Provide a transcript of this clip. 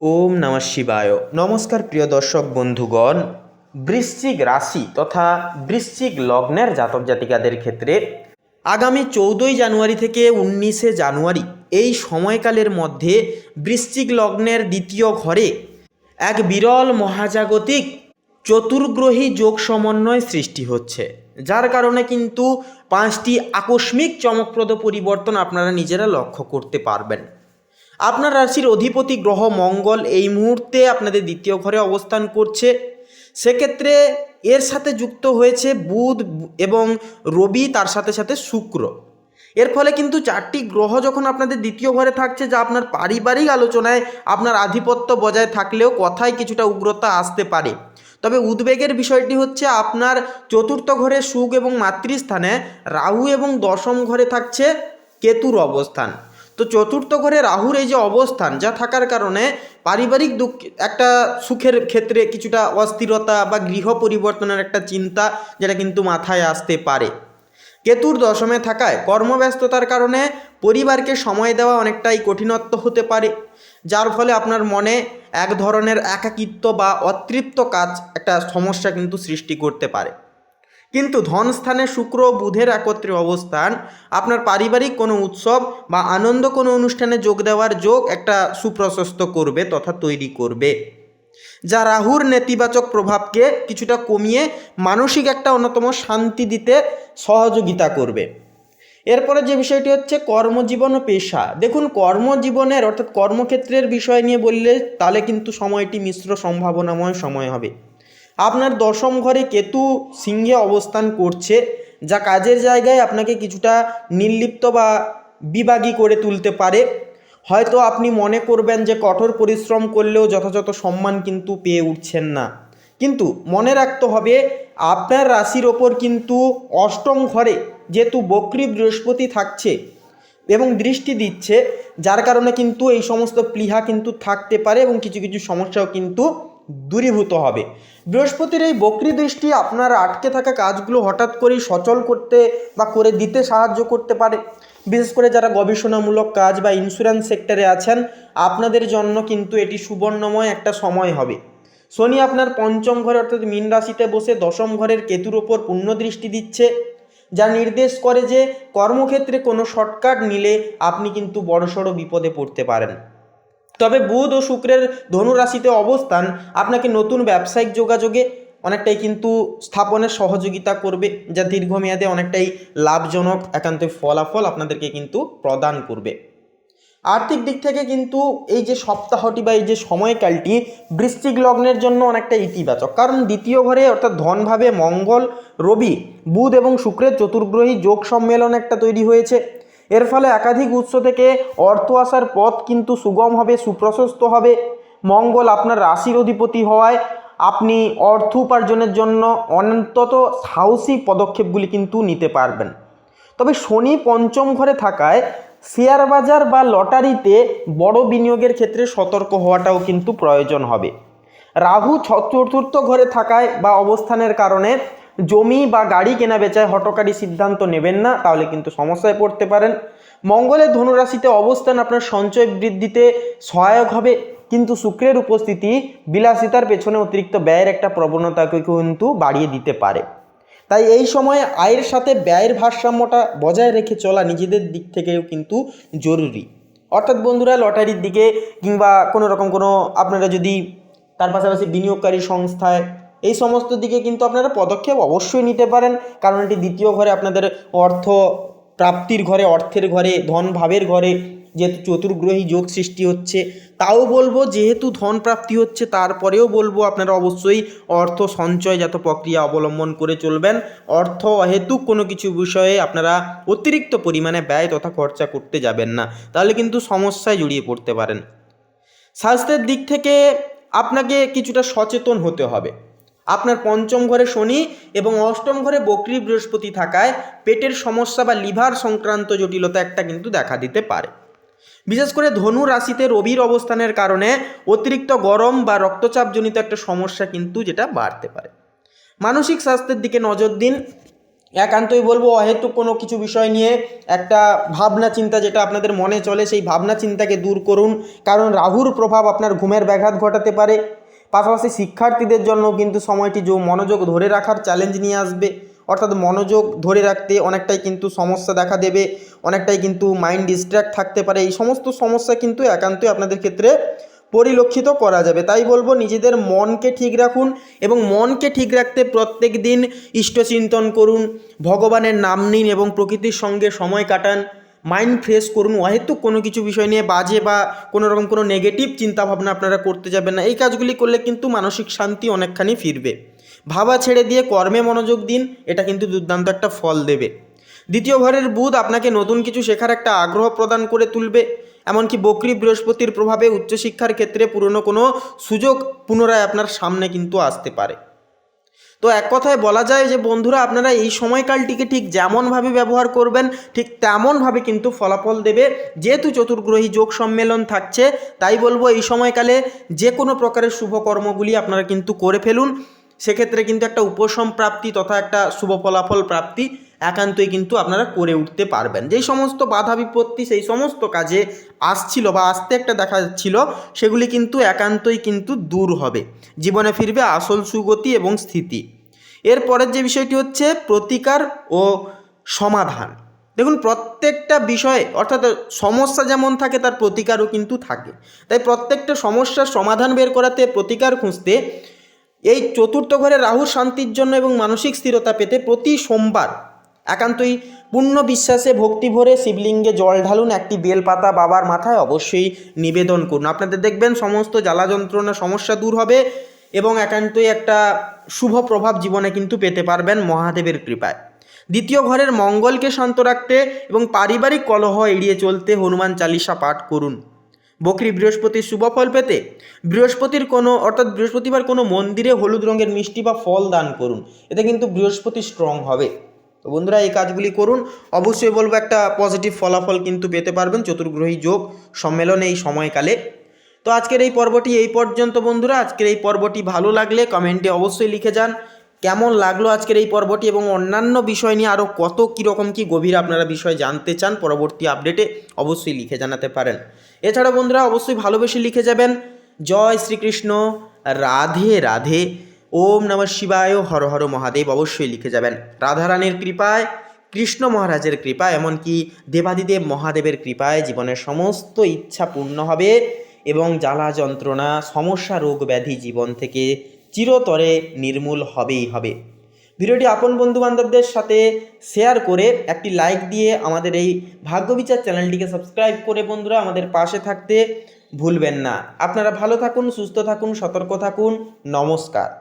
ওম নমঃ শিবায়। নমস্কার প্রিয় দর্শক বন্ধুগণ, বৃশ্চিক রাশি তথা বৃশ্চিক লগ্নের জাতক জাতিকাদের ক্ষেত্রে আগামী চৌদ্দই জানুয়ারি থেকে উনিশে জানুয়ারি এই সময়কালের মধ্যে বৃশ্চিক লগ্নের দ্বিতীয় ঘরে এক বিরল মহাজাগতিক চতুর্গ্রহী যোগ সমন্বয় সৃষ্টি হচ্ছে, যার কারণে কিন্তু পাঁচটি আকস্মিক চমকপ্রদ পরিবর্তন আপনারা নিজেরা লক্ষ্য করতে পারবেন। আপনার রাশির অধিপতি গ্রহ মঙ্গল এই মুহূর্তে আপনাদের দ্বিতীয় ঘরে অবস্থান করছে। সেক্ষেত্রে এর সাথে যুক্ত হয়েছে বুধ এবং রবি, তার সাথে সাথে শুক্র। এর ফলে কিন্তু চারটি গ্রহ যখন আপনাদের দ্বিতীয় ঘরে থাকছে, যা আপনার পারিবারিক আলোচনায় আপনার আধিপত্য বজায় থাকলেও কথায় কিছুটা উগ্রতা আসতে পারে। তবে উদ্বেগের বিষয়টি হচ্ছে, আপনার চতুর্থ ঘরে সুখ এবং মাতৃস্থানে রাহু এবং দশম ঘরে থাকছে কেতুর অবস্থান। তো চতুর্থ ঘরে রাহুর এই যে অবস্থান, যা থাকার কারণে পারিবারিক দুঃখ, একটা সুখের ক্ষেত্রে কিছুটা অস্থিরতা বা গৃহ পরিবর্তনের একটা চিন্তা যেটা কিন্তু মাথায় আসতে পারে। কেতুর দশমে থাকায় কর্মব্যস্ততার কারণে পরিবারকে সময় দেওয়া অনেকটাই কঠিনত্ব হতে পারে, যার ফলে আপনার মনে এক ধরনের একাকিত্ব বা অতৃপ্ত কাজ একটা সমস্যা কিন্তু সৃষ্টি করতে পারে। কিন্তু ধনস্থানে শুক্র বুধের একত্রে অবস্থান, আপনার পারিবারিক কোনো উৎসব বা আনন্দ কোনো অনুষ্ঠানে যোগ দেওয়ার যোগ একটা সুপ্রশস্ত করবে তথা তৈরি করবে। যা রাহুর নেতিবাচক প্রভাবকে কিছুটা কমিয়ে মানসিক একটা অন্যতম শান্তি দিতে সহযোগিতা করবে। এরপরে যে বিষয়টি হচ্ছে কর্মজীবন ও পেশা। দেখুন, কর্মজীবনের অর্থাৎ কর্মক্ষেত্রের বিষয় নিয়ে বললে তাহলে কিন্তু সময়টি মিশ্র, সম্ভাবনাময় সময় হবে। আপনার দশম ঘরে কেতু সিংহে অবস্থান করছে, যা কাজের জায়গায় আপনাকে কিছুটা নির্লিপ্ত বা বিভাগী করে তুলতে পারে। হয়তো আপনি মনে করবেন যে কঠোর পরিশ্রম করলেও যথাযথ সম্মান কিন্তু পেয়ে উঠছেন না। কিন্তু মনে রাখতে হবে, আপনার রাশির ওপর কিন্তু অষ্টম ঘরে যেহেতু বক্রী বৃহস্পতি থাকছে এবং দৃষ্টি দিচ্ছে, যার কারণে কিন্তু এই সমস্ত প্লীহা কিন্তু থাকতে পারে এবং কিছু কিছু সমস্যাও কিন্তু দূরীভূত হবে। বৃহস্পতির এই বক্রী দৃষ্টি আপনার আটকে থাকা কাজগুলো হঠাৎ করেই সচল করতে বা করে দিতে সাহায্য করতে পারে। বিশেষ করে যারা গবেষণামূলক কাজ বা ইন্স্যুরেন্স সেক্টরে আছেন, আপনাদের জন্য কিন্তু এটি সুবর্ণময় একটা সময় হবে। শনি আপনার পঞ্চম ঘরে অর্থাৎ মীন রাশিতে বসে দশম ঘরের কেতুর ওপর পূর্ণ দৃষ্টি দিচ্ছে, যা নির্দেশ করে যে কর্মক্ষেত্রে কোনো শর্টকাট নিলে আপনি কিন্তু বড়সড় বিপদে পড়তে পারেন। তবে বুধ ও শুক্রের ধনুরাশিতে অবস্থান আপনাকে নতুন ব্যবসায়িক যোগাযোগে অনেকটাই কিন্তু স্থাপনের সহযোগিতা করবে, যা দীর্ঘমেয়াদে অনেকটাই লাভজনক একান্ত ফলাফল আপনাদেরকে কিন্তু প্রদান করবে। আর্থিক দিক থেকে কিন্তু এই যে সপ্তাহটি বা এই যে সময়কালটি বৃশ্চিক লগ্নের জন্য অনেকটা ইতিবাচক। কারণ দ্বিতীয় ঘরে অর্থাৎ ধনভাবে মঙ্গল, রবি, বুধ এবং শুক্রের চতুর্গ্রহী যোগ সম্মেলন একটা তৈরি হয়েছে। এর ফলে একাধিক উৎস থেকে অর্থ আসার পথ কিন্তু সুগম হবে, সুপ্রশস্ত হবে। মঙ্গল আপনার রাশির অধিপতি হওয়ায় আপনি অর্থ উপার্জনের জন্য অন্তত সাহসী পদক্ষেপগুলি কিন্তু নিতে পারবেন। তবে শনি পঞ্চম ঘরে থাকায় শেয়ার বাজার বা লটারিতে বড় বিনিয়োগের ক্ষেত্রে সতর্ক হওয়াটাও কিন্তু প্রয়োজন হবে। রাহু চতুর্থ ঘরে থাকায় বা অবস্থানের কারণে জমি বা গাড়ি কেনা বেচায় হটকারী সিদ্ধান্ত নেবেন না, তাহলে কিন্তু সমস্যায় পড়তে পারেন। মঙ্গলের ধনুরাশিতে অবস্থান আপনার সঞ্চয় বৃদ্ধিতে সহায়ক হবে, কিন্তু শুক্রের উপস্থিতি বিলাসিতার পেছনে অতিরিক্ত ব্যয়ের একটা প্রবণতাকে কিন্তু বাড়িয়ে দিতে পারে। তাই এই সময়ে আয়ের সাথে ব্যয়ের ভারসাম্যটা বজায় রেখে চলা নিজেদের দিক থেকেও কিন্তু জরুরি। অর্থাৎ বন্ধুরা, লটারির দিকে কিংবা কোনো রকম কোনো আপনারা যদি তার পাশাপাশি বিনিয়োগকারী সংস্থায় এই সমস্ত দিকে কিন্তু আপনারা পদক্ষেপ অবশ্যই নিতে পারেন, কারণ এটি দ্বিতীয় ঘরে আপনাদের অর্থ প্রাপ্তির ঘরে, অর্থের ঘরে, ধন ভাবের ঘরে যেহেতু চতুর্গ্রহী যোগ সৃষ্টি হচ্ছে, তাও বলব যেহেতু ধন প্রাপ্তি হচ্ছে, তারপরেও বলব আপনারা অবশ্যই অর্থ সঞ্চয়জাত প্রক্রিয়া অবলম্বন করে চলবেন। অর্থ অহেতুক কোনো কিছু বিষয়ে আপনারা অতিরিক্ত পরিমাণে ব্যয় তথা খরচা করতে যাবেন না, তাহলে কিন্তু সমস্যায় জড়িয়ে পড়তে পারেন। স্বাস্থ্যের দিক থেকে আপনাকে কিছুটা সচেতন হতে হবে। আপনার পঞ্চম ঘরে শনি এবং অষ্টম ঘরে বকরি বৃহস্পতি থাকায় পেটের সমস্যা বা লিভার সংক্রান্ত জটিলতা একটা কিন্তু দেখা দিতে পারে। বিশেষ করে ধনু রাশিতে রবির অবস্থানের কারণে অতিরিক্ত গরম বা রক্তচাপজনিত একটা সমস্যা কিন্তু যেটা বাড়তে পারে। মানসিক স্বাস্থ্যের দিকে নজর দিন। একান্তই বলব, অহেতুক কোনো কিছু বিষয় নিয়ে একটা ভাবনা চিন্তা যেটা আপনাদের মনে চলে, সেই ভাবনা চিন্তাকে দূর করুন। কারণ রাহুর প্রভাব আপনার ঘুমের ব্যাঘাত ঘটাতে পারে। পাশাপাশি শিক্ষার্থীদের জন্য কিন্তু সময়টি যে মনোযোগ ধরে রাখার চ্যালেঞ্জ নিয়ে আসবে। অর্থাৎ মনোযোগ ধরে রাখতে অনেকটাই কিন্তু সমস্যা দেখা দেবে, অনেকটাই কিন্তু মাইন্ড ডিস্ট্র্যাক্ট থাকতে পারে। এই সমস্ত সমস্যা কিন্তু একান্তই আপনাদের ক্ষেত্রে পরিলক্ষিত করা যাবে। তাই বলব নিজেদের মনকে ঠিক রাখুন এবং মনকে ঠিক রাখতে প্রত্যেক দিন ইষ্টচিন্তন করুন, ভগবানের নাম নিন এবং প্রকৃতির সঙ্গে সময় কাটান। মাইন্ড ফ্রেশ করুন অহেতুক কোনো কিছু বিষয় নিয়ে বাজে বা কোনো রকম কোনো নেগেটিভ চিন্তাভাবনা আপনারা করতে যাবেন না। এই কাজগুলি করলে কিন্তু মানসিক শান্তি অনেকখানি ফিরবে। ভাবা ছেড়ে দিয়ে কর্মে মনোযোগ দিন, এটা কিন্তু দুর্দান্ত একটা ফল দেবে। দ্বিতীয় ঘরের বুধ আপনাকে নতুন কিছু শেখার একটা আগ্রহ প্রদান করে তুলবে, এমনকি বকরি বৃহস্পতির প্রভাবে উচ্চশিক্ষার ক্ষেত্রে পুরনো কোনো সুযোগ পুনরায় আপনার সামনে কিন্তু আসতে পারে। তো এক কথায় বলা যায় যে, বন্ধুরা, আপনারা এই সময়কালটিকে ঠিক যেমনভাবে ব্যবহার করবেন, ঠিক তেমনভাবে কিন্তু ফলাফল দেবে। যেহেতু চতুর্গ্রহী যোগ সম্মেলন থাকছে, তাই বলব এই সময়কালে যে কোনো প্রকারের শুভকর্মগুলি আপনারা কিন্তু করে ফেলুন। সেক্ষেত্রে কিন্তু একটা উপশম প্রাপ্তি তথা একটা শুভ ফলাফল প্রাপ্তি। একান্তই কিন্তু আপনারা করে উঠতে পারবেন। যেই সমস্ত বাধা বিপত্তি, সেই সমস্ত কাজে আসছিল বা আসতে একটা দেখা যাচ্ছিল, সেগুলি কিন্তু একান্তই কিন্তু দূর হবে। জীবনে ফিরবে আসল সুগতি এবং স্থিতি। এরপরের যে বিষয়টি হচ্ছে প্রতিকার ও সমাধান। দেখুন, প্রত্যেকটা বিষয়ে, অর্থাৎ সমস্যা যেমন থাকে, তার প্রতিকারও কিন্তু থাকে। তাই প্রত্যেকটা সমস্যার সমাধান বের করাতে, প্রতিকার খুঁজতে, এই চতুর্থ ঘরে রাহুর শান্তির জন্য এবং মানসিক স্থিরতা পেতে প্রতি সোমবার একান্তই পূর্ণ বিশ্বাসে ভক্তি ভরে শিবলিঙ্গে জল ঢালুন একটি বেলপাতা বাবার মাথায় অবশ্যই নিবেদন করুন। আপনাদের দেখবেন সমস্ত জ্বালা যন্ত্রণা, সমস্যা দূর হবে এবং একান্তই একটা শুভ প্রভাব জীবনে কিন্তু পেতে পারবেন মহাদেবের কৃপায়। দ্বিতীয় ঘরের মঙ্গলকে শান্ত রাখতে এবং পারিবারিক কলহ এড়িয়ে চলতে হনুমান চালিসা পাঠ করুন। বকরি বৃহস্পতির শুভ ফল পেতে বৃহস্পতির কোনো, অর্থাৎ বৃহস্পতিবার কোনো মন্দিরে হলুদ রঙের মিষ্টি বা ফল দান করুন। এতে কিন্তু বৃহস্পতি স্ট্রং হবে। তো বন্ধুরা, এই কাজগুলি করুন। অবশ্যই বলব একটা পজিটিভ ফলাফল কিন্তু পেতে পারবেন চতুর্গ্রহী যোগ সম্মেলনে এই সময়কালে। তো আজকের এই পর্বটি এই পর্যন্ত বন্ধুরা। আজকের এই পর্বটি ভালো লাগলে কমেন্টে অবশ্যই লিখে যান। কেমন লাগল আজকের এই পর্বটি এবং অন্যান্য বিষয় নিয়ে আরও কত কীরকম কী গভীর আপনারা বিষয় জানতে চান পরবর্তী আপডেটে অবশ্যই লিখে জানাতে পারেন। এছাড়া বন্ধুরা, অবশ্যই ভালোবেসে লিখে যাবেন। জয় শ্রীকৃষ্ণ। রাধে রাধে। ওম নমঃ শিবায়, হর হর মহাদেব অবশ্যই লিখে যাবেন। রাধারানীর কৃপায়, কৃষ্ণ মহারাজের কৃপা এমনকি দেবাদিদেব মহাদেবের কৃপায় জীবনের সমস্ত ইচ্ছা পূর্ণ হবে এবং জ্বালা যন্ত্রণা, সমস্যা, রোগ ব্যাধি জীবন থেকে চিরতরে নির্মূল হবেই হবে। ভিডিওটি আপন বন্ধু বান্ধবদের সাথে শেয়ার করে একটি লাইক দিয়ে আমাদের এই ভাগ্যবিচার চ্যানেলটিকে সাবস্ক্রাইব করে বন্ধুরা আমাদের পাশে থাকতে ভুলবেন না। আপনারা ভালো থাকুন, সুস্থ থাকুন, সতর্ক থাকুন। নমস্কার।